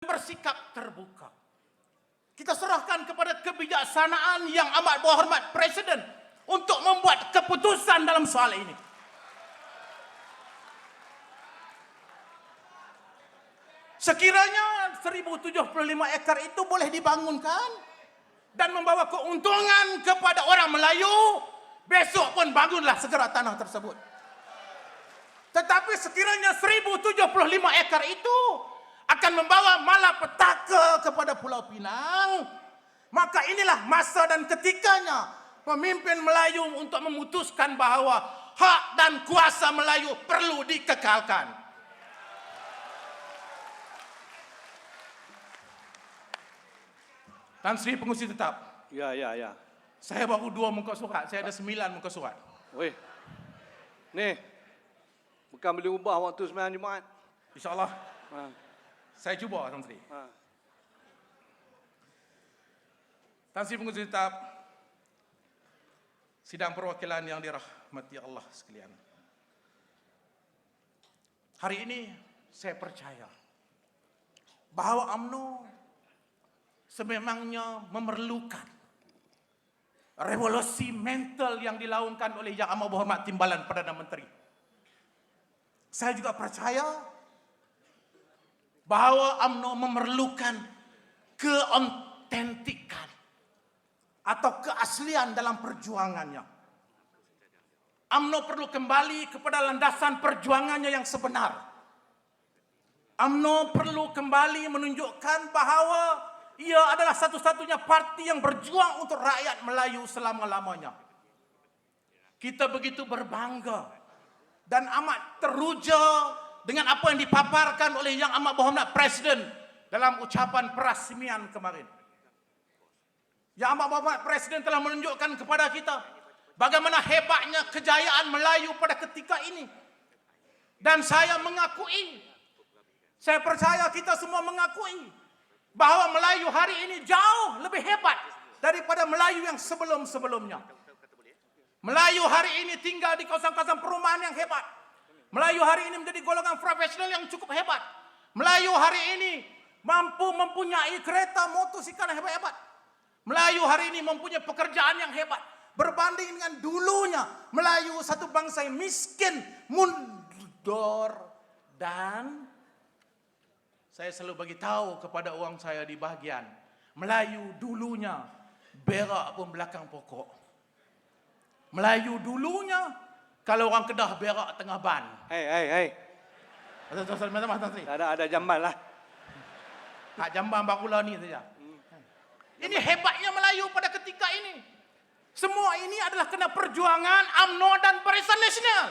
bersikap terbuka. Kita serahkan kepada kebijaksanaan yang amat berhormat Presiden untuk membuat keputusan dalam soal ini. Sekiranya 1075 ekar itu boleh dibangunkan dan membawa keuntungan kepada orang Melayu, besok pun bangunlah segera tanah tersebut. Tetapi sekiranya 1075 ekar itu akan membawa malapetaka kepada Pulau Pinang, maka inilah masa dan ketikanya pemimpin Melayu untuk memutuskan bahawa hak dan kuasa Melayu perlu dikekalkan. Tan Sri Pengusi Tetap, Ya, ya, ya. saya baru dua muka surat, saya ada sembilan muka surat. Weh. Ni. Bukan boleh ubah waktu sembahyang Jumaat. InsyaAllah Ha. Saya cuba Tan Sri. Ha. Tan Sri Pengurusi Tetap Sidang perwakilan yang dirahmati Allah sekalian Hari ini saya percaya Bahawa UMNO Sememangnya memerlukan Revolusi mental yang dilaungkan oleh Yang Amat Berhormat Timbalan Perdana Menteri Saya juga percaya Bahawa UMNO memerlukan Keautentikan atau keaslian dalam perjuangannya. AMNO perlu kembali kepada landasan perjuangannya yang sebenar. AMNO perlu kembali menunjukkan bahawa ia adalah satu-satunya parti yang berjuang untuk rakyat Melayu selama-lamanya. Kita begitu berbangga dan amat teruja dengan apa yang dipaparkan oleh Yang Amat Berhormat Presiden dalam ucapan perasmian kemarin. Yang Amat Berhormat Presiden telah menunjukkan kepada kita bagaimana hebatnya kejayaan Melayu pada ketika ini. Dan saya mengakui, saya percaya kita semua mengakui bahawa Melayu hari ini jauh lebih hebat daripada Melayu yang sebelum-sebelumnya. Melayu hari ini tinggal di kawasan-kawasan perumahan yang hebat. Melayu hari ini menjadi golongan profesional yang cukup hebat. Melayu hari ini mampu mempunyai kereta motosikal yang hebat-hebat. Melayu hari ini mempunyai pekerjaan yang hebat. Berbanding dengan dulunya, Melayu satu bangsa yang miskin, mundur dan saya selalu bagi tahu kepada orang saya di bahagian, Melayu dulunya berak pun belakang pokok. Melayu dulunya kalau orang Kedah berak tengah ban. Hei, hei, hei. Minta maaf Tuan Sri. Tak ada ada jamban lah. Hak jambang bakula ni saja. Ini hebatnya Melayu pada ketika ini. Semua ini adalah kena perjuangan AMNO dan Barisan Nasional.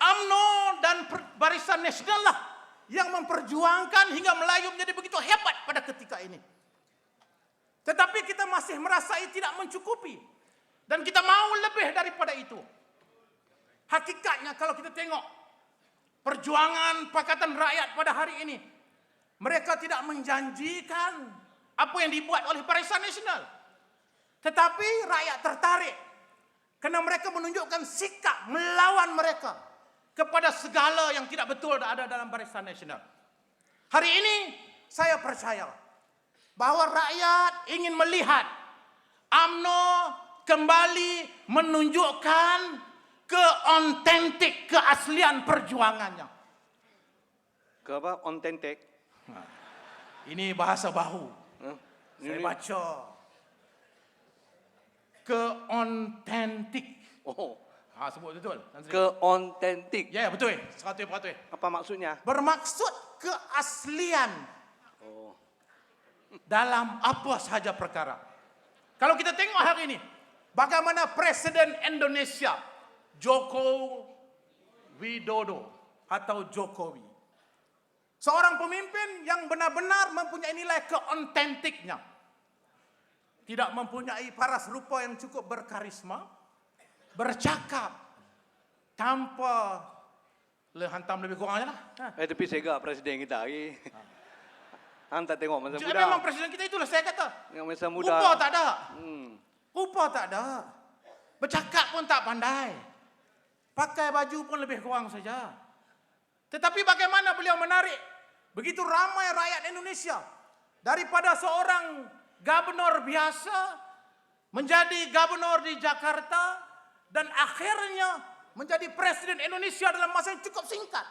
AMNO dan Barisan Nasional lah yang memperjuangkan hingga Melayu menjadi begitu hebat pada ketika ini. Tetapi kita masih merasai tidak mencukupi. Dan kita mau lebih daripada itu. Hakikatnya kalau kita tengok perjuangan Pakatan Rakyat pada hari ini, mereka tidak menjanjikan apa yang dibuat oleh Barisan Nasional. Tetapi rakyat tertarik kerana mereka menunjukkan sikap melawan mereka kepada segala yang tidak betul ada dalam Barisan Nasional. Hari ini saya percaya bahawa rakyat ingin melihat AMNO kembali menunjukkan keautentik keaslian perjuangannya. Ke apa? Ontentek. Ini bahasa bahu. Ha? Saya Ini- baca. Keautentik. Oh, Ha, sebut betul. Tan Sri. ke ontentik. Ya, ya, betul. 100%. Apa maksudnya? Bermaksud keaslian Oh. dalam apa sahaja perkara. Kalau kita tengok hari ini, bagaimana Presiden Indonesia Joko Widodo atau Jokowi. Seorang pemimpin yang benar-benar mempunyai nilai keautentiknya. Tidak mempunyai paras rupa yang cukup berkarisma. Bercakap tanpa le hantam lebih kurang je lah. Ha. Eh, tapi segak presiden kita hari. Hang tak tengok masa Jadi muda. memang presiden kita itulah saya kata. Yang masa muda. Rupa tak ada. Hmm. Rupa tak ada. Bercakap pun tak pandai. Pakai baju pun lebih kurang saja. Tetapi bagaimana beliau menarik begitu ramai rakyat Indonesia daripada seorang gubernur biasa menjadi gubernur di Jakarta dan akhirnya menjadi presiden Indonesia dalam masa yang cukup singkat.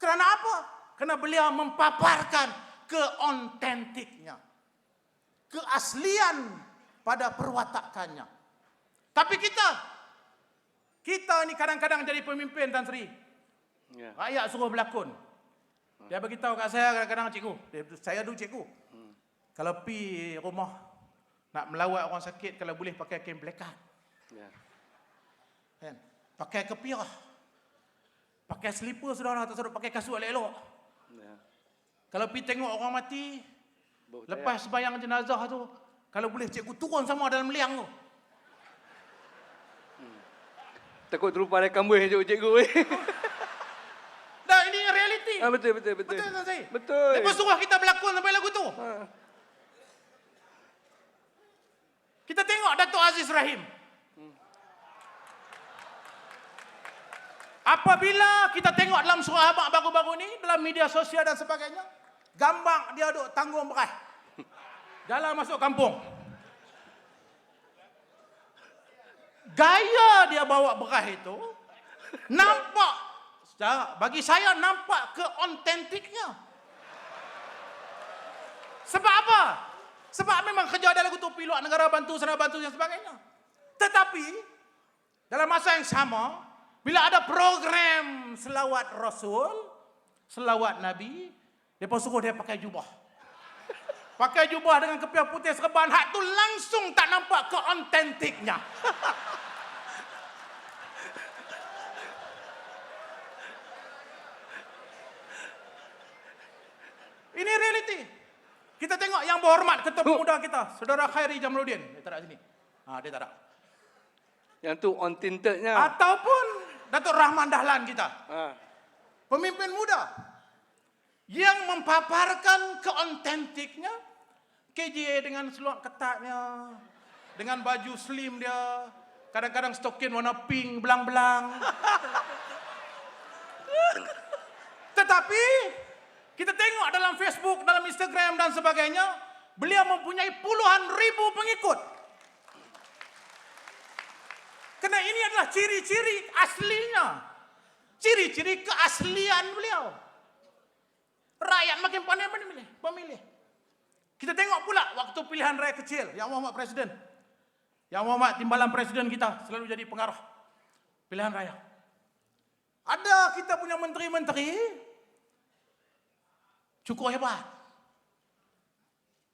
Kerana apa? Kerana beliau mempaparkan keontentiknya. Keaslian pada perwatakannya. Tapi kita, kita ni kadang-kadang jadi pemimpin Tan Sri. Ya. Rakyat suruh berlakon. Dia beritahu kat saya kadang-kadang cikgu. Dia, saya dulu cikgu. Kalau pi rumah nak melawat orang sakit kalau boleh pakai kain pelekat. Ya. Kan? Pakai kepiah. Pakai selipar saudara tak suruh pakai kasut elok-elok. Ya. Kalau pi tengok orang mati, Bau lepas sembahyang jenazah tu, kalau boleh cikgu turun sama dalam liang tu. Takut terupa ada kambuh je cikgu. Dah ini realiti. ah, betul, betul, betul. Betul tak saya? Betul. Lepas suruh kita berlakon sampai lagu tu. Ha. Kita tengok Datuk Aziz Rahim. Apabila kita tengok dalam surah abang baru-baru ni, dalam media sosial dan sebagainya, gambar dia duduk tanggung beras. Jalan masuk kampung. Gaya dia bawa beras itu, nampak, secara- bagi saya nampak keontentiknya. Sebab apa? Sebab memang kerja ada lagu tu pilot negara bantu sana bantu dan sebagainya. Tetapi dalam masa yang sama bila ada program selawat Rasul, selawat Nabi, depa suruh dia pakai jubah. Pakai jubah dengan kepiah putih serban hak tu langsung tak nampak keontentiknya. Ini realiti. Kita tengok yang berhormat ketua pemuda kita, Saudara Khairi Jamaluddin. Dia tak ada sini. Ha, dia tak ada. Yang tu on tintednya. Ataupun Datuk Rahman Dahlan kita. Ha. Pemimpin muda. Yang mempaparkan keontentiknya. KJ dengan seluar ketatnya. Dengan baju slim dia. Kadang-kadang stokin warna pink, belang-belang. Tetapi kita tengok dalam Facebook, dalam Instagram dan sebagainya, beliau mempunyai puluhan ribu pengikut. Kerana ini adalah ciri-ciri aslinya. Ciri-ciri keaslian beliau. Rakyat makin pandai memilih. Kita tengok pula waktu pilihan raya kecil. Yang Muhammad Presiden. Yang Muhammad timbalan Presiden kita selalu jadi pengarah. Pilihan raya. Ada kita punya menteri-menteri. Cukup hebat.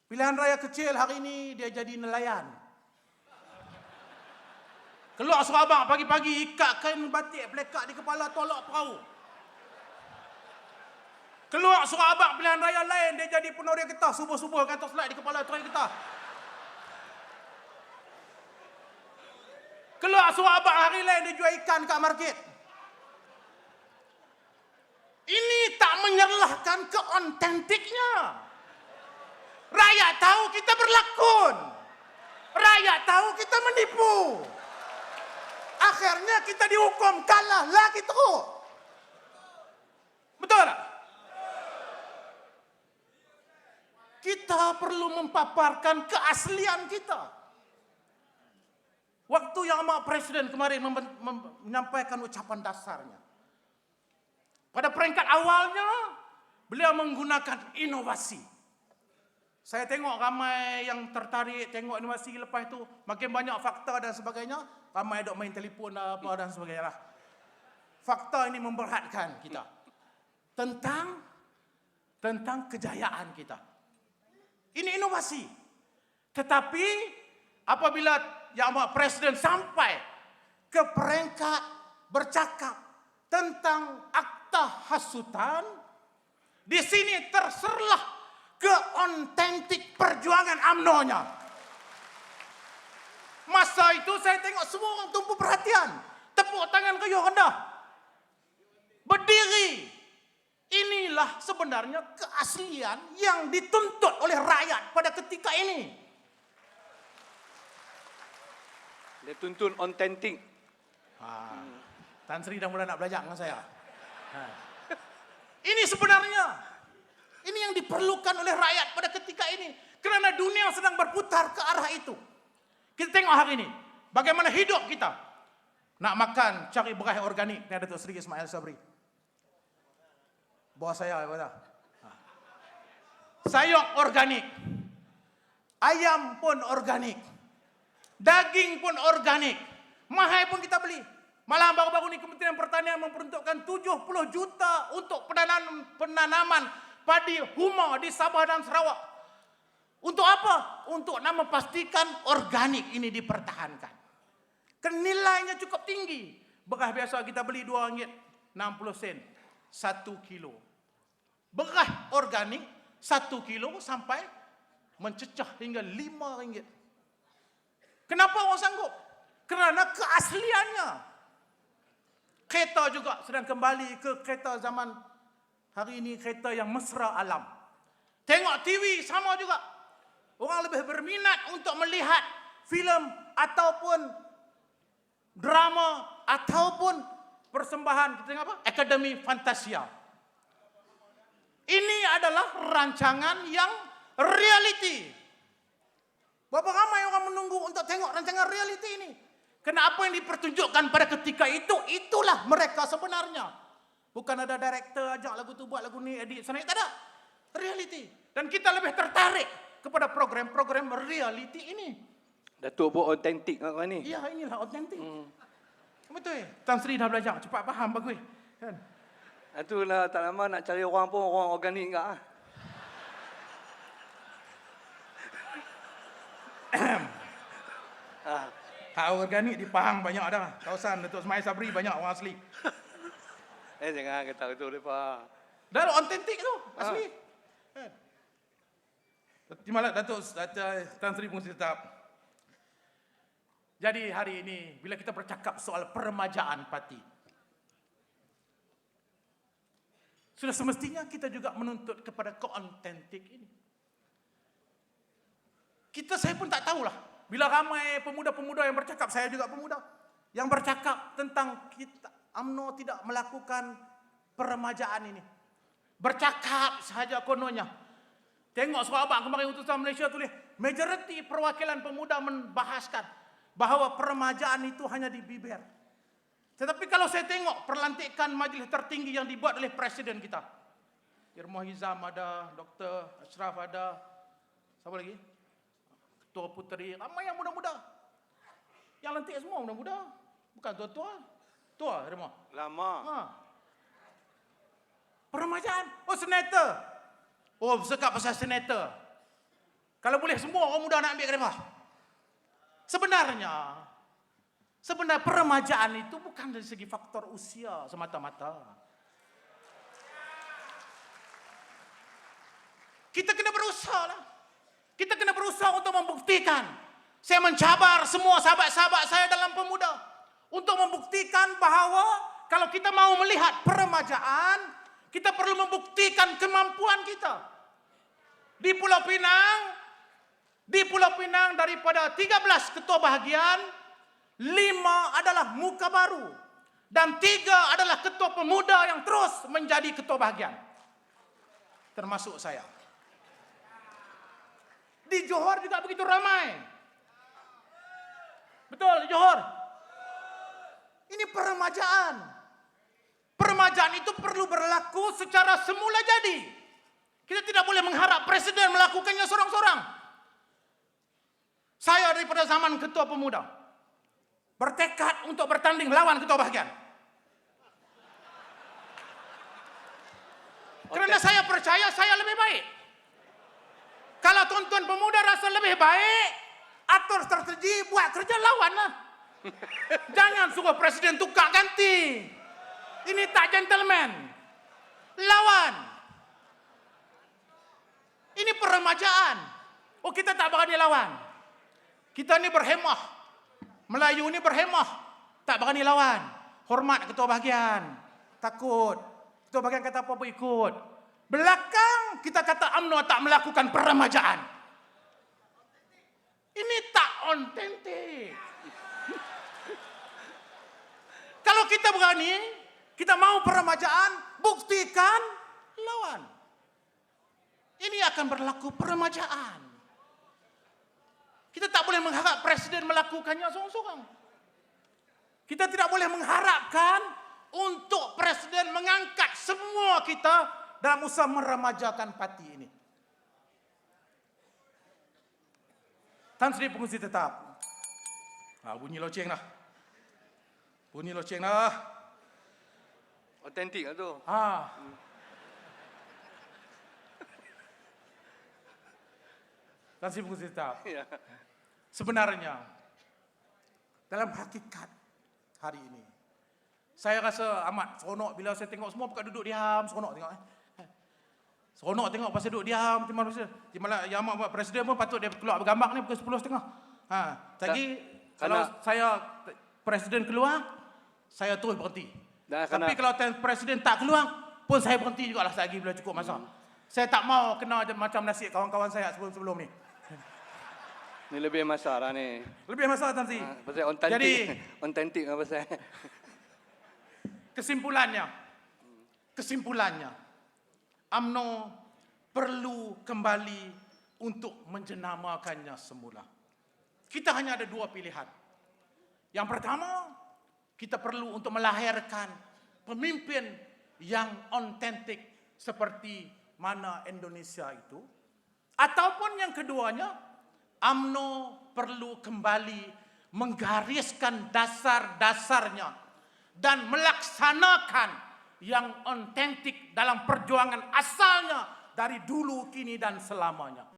Pilihan raya kecil hari ini dia jadi nelayan. Keluar serabang pagi-pagi ikat kain batik pelekat di kepala tolak perahu. Keluar surah abang pilihan raya lain dia jadi penoreh getah subuh-subuh kata slide di kepala terai getah. Keluar surah abang hari lain dia jual ikan kat market. Ini tak menyerlahkan keontentiknya. Rakyat tahu kita berlakon. Rakyat tahu kita menipu. Akhirnya kita dihukum kalah lagi teruk. Betul tak? Kita perlu mempaparkan keaslian kita. Waktu yang amat presiden kemarin mem- mem- menyampaikan ucapan dasarnya. Pada peringkat awalnya, beliau menggunakan inovasi. Saya tengok ramai yang tertarik tengok inovasi lepas itu makin banyak fakta dan sebagainya, ramai dok main telefon lah, apa dan sebagainya lah. Fakta ini memberatkan kita tentang tentang kejayaan kita. Ini inovasi. Tetapi apabila yang Amat Presiden sampai ke peringkat bercakap tentang akta hasutan, di sini terserlah keontentik perjuangan UMNO-nya. Masa itu saya tengok semua orang tumpu perhatian. Tepuk tangan kayuh rendah. Berdiri. Inilah sebenarnya keaslian yang dituntut oleh rakyat pada ketika ini. Dia tuntun ontentik. Ha. Tan Sri dah mula nak belajar dengan saya. Ha. Ini sebenarnya. Ini yang diperlukan oleh rakyat pada ketika ini. Kerana dunia sedang berputar ke arah itu. Kita tengok hari ini. Bagaimana hidup kita. Nak makan, cari beras organik. Ini ada Datuk Seri Ismail Sabri. Bawah saya, bawah Ha. Sayur organik. Ayam pun organik. Daging pun organik. Mahal pun kita beli. Malah baru-baru ni Kementerian Pertanian memperuntukkan 70 juta untuk penanaman, penanaman padi huma di Sabah dan Sarawak. Untuk apa? Untuk nak memastikan organik ini dipertahankan. Kenilainya cukup tinggi. Beras biasa kita beli RM2.60 sen. Satu kilo. Beras organik satu kilo sampai mencecah hingga RM5. Kenapa orang sanggup? Kerana keasliannya. Kereta juga sedang kembali ke kereta zaman hari ini kereta yang mesra alam. Tengok TV sama juga. Orang lebih berminat untuk melihat filem ataupun drama ataupun persembahan kita tengok apa? Akademi Fantasia. Ini adalah rancangan yang reality. Berapa ramai orang menunggu untuk tengok rancangan reality ini? Kerana apa yang dipertunjukkan pada ketika itu, itulah mereka sebenarnya. Bukan ada director ajak lagu tu buat lagu ni, edit sana, tak ada. Reality. Dan kita lebih tertarik kepada program-program reality ini. Datuk buat autentik kat kau ni. Ya, inilah autentik. Hmm. Betul. Tan Sri dah belajar, cepat faham bagus. Kan? Itulah tak lama nak cari orang pun orang organik kat ah. ah. Hak organik di Pahang banyak dah. Kawasan Datuk Ismail Sabri banyak orang asli. Eh jangan kata itu lepas. Dah autentik tu, asli. Kan? Terima kasih Datuk Tan Sri Fungsi Tetap. Jadi hari ini bila kita bercakap soal peremajaan parti. Sudah semestinya kita juga menuntut kepada keautentik ini. Kita saya pun tak tahulah. Bila ramai pemuda-pemuda yang bercakap, saya juga pemuda. Yang bercakap tentang kita UMNO tidak melakukan peremajaan ini. Bercakap sahaja kononnya. Tengok sahabat kemarin utusan Malaysia tulis, majoriti perwakilan pemuda membahaskan bahawa peremajaan itu hanya di bibir. Tetapi kalau saya tengok perlantikan majlis tertinggi yang dibuat oleh presiden kita. Irma Hizam ada, Dr. Ashraf ada, siapa lagi? Ketua Puteri, ramai yang muda-muda. Yang lantik semua muda-muda. Bukan tua-tua. Tua, Irma. Lama. Ha. Peremajaan. Oh, senator. Oh, sekap pasal senator. Kalau boleh semua orang muda nak ambil kereta. Sebenarnya, sebenarnya peremajaan itu bukan dari segi faktor usia semata-mata. Kita kena berusaha lah. Kita kena berusaha untuk membuktikan. Saya mencabar semua sahabat-sahabat saya dalam pemuda. Untuk membuktikan bahawa kalau kita mau melihat peremajaan, kita perlu membuktikan kemampuan kita. Di Pulau Pinang, di Pulau Pinang daripada 13 ketua bahagian, 5 adalah muka baru. Dan 3 adalah ketua pemuda yang terus menjadi ketua bahagian. Termasuk saya. Di Johor juga begitu ramai. Betul, di Johor. Ini peremajaan. Peremajaan itu perlu berlaku secara semula jadi. Kita tidak boleh mengharap presiden melakukannya seorang-seorang. Saya daripada zaman ketua pemuda. Bertekad untuk bertanding lawan ketua bahagian. Kerana saya percaya saya lebih baik. Kalau tuan-tuan pemuda rasa lebih baik, atur strategi, buat kerja lawan lah. Jangan suruh presiden tukar ganti. Ini tak gentleman. Lawan. Ini peremajaan. Oh kita tak berani lawan. Kita ni berhemah. Melayu ni berhemah. Tak berani lawan. Hormat ketua bahagian. Takut. Ketua bahagian kata apa-apa ikut. Belakang kita kata UMNO tak melakukan peremajaan. Ini tak autentik. Kalau kita berani, kita mau peremajaan, buktikan melawan. Ini akan berlaku peremajaan. Kita tak boleh mengharap presiden melakukannya seorang-seorang. Kita tidak boleh mengharapkan untuk presiden mengangkat semua kita dalam usaha meremajakan parti ini. Tan Sri Pengurusi Tetap. Ha, bunyi loceng dah. Bunyi loceng dah. Otentik lah tu. Ah. Tan Sri Pengurusi Tetap. Ya. Sebenarnya, dalam hakikat hari ini, saya rasa amat seronok bila saya tengok semua bukan duduk diam, seronok tengok. Eh. Seronok tengok pasal duduk diam, timbalan presiden. Timbalan yang amat buat presiden pun patut dia keluar bergambar ni pukul 10.30. Ha, lagi kalau saya presiden keluar, saya terus berhenti. Dan Tapi kalau presiden tak keluar, pun saya berhenti juga lah lagi bila cukup masa. Saya tak mau kena macam nasib kawan-kawan saya sebelum-sebelum ni. Ni lebih masalah ni. Lebih masalah Tan Sri. Ha, pasal otentik. Jadi, otentik apa pasal? Kesimpulannya, kesimpulannya, AMNO perlu kembali untuk menjenamakannya semula. Kita hanya ada dua pilihan. Yang pertama, kita perlu untuk melahirkan pemimpin yang autentik seperti mana Indonesia itu. Ataupun yang keduanya, AMNO perlu kembali menggariskan dasar-dasarnya dan melaksanakan yang autentik dalam perjuangan asalnya dari dulu, kini dan selamanya.